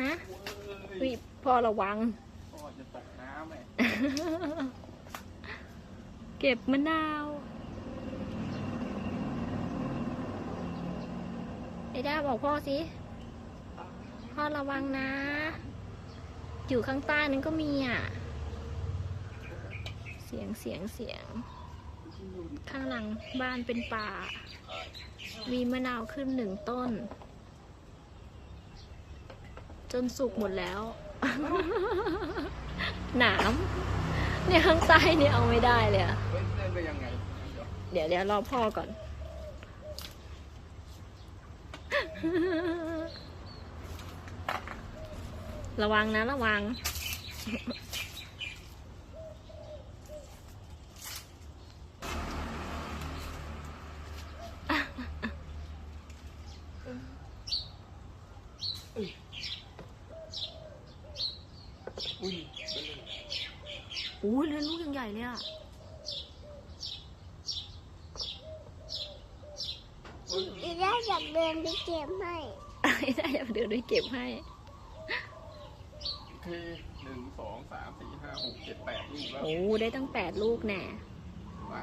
ฮะวิพ่อระวัง พ่อจะตกน้ำไหมเก็บมะนาว ไอ้ด้าบอกพ่อสิ พ่อระวังนะ อยู่ข้างใต้นั้นก็มีอะ เสียงเสียงเสียง ข้างหลังบ้านเป็นป่า มีมะนาวขึ้นหนึ่งต้น จนสุกหมดแล้ว หนามเนี่ยข้างใต้เนี่ยเอาไม่ได้เลยอะเฮ้ยเล่นไปยังไงเดี๋ยวเดี๋ยวรอพ่อก่อน ระวังนะระวัง อุ้ยโอ้ยเรือนลูกยังใหญ่เลยอะอีได้อยากเดินไปเก็บให้ไม่ได้เดี๋ยวเดี๋ยวด้วยเก็บให้เทหนึ่งสองสามสี่ห้าหกเจ็ดแปดลูกแล้วโอ้ได้ตั้งแปดลูกแน่มา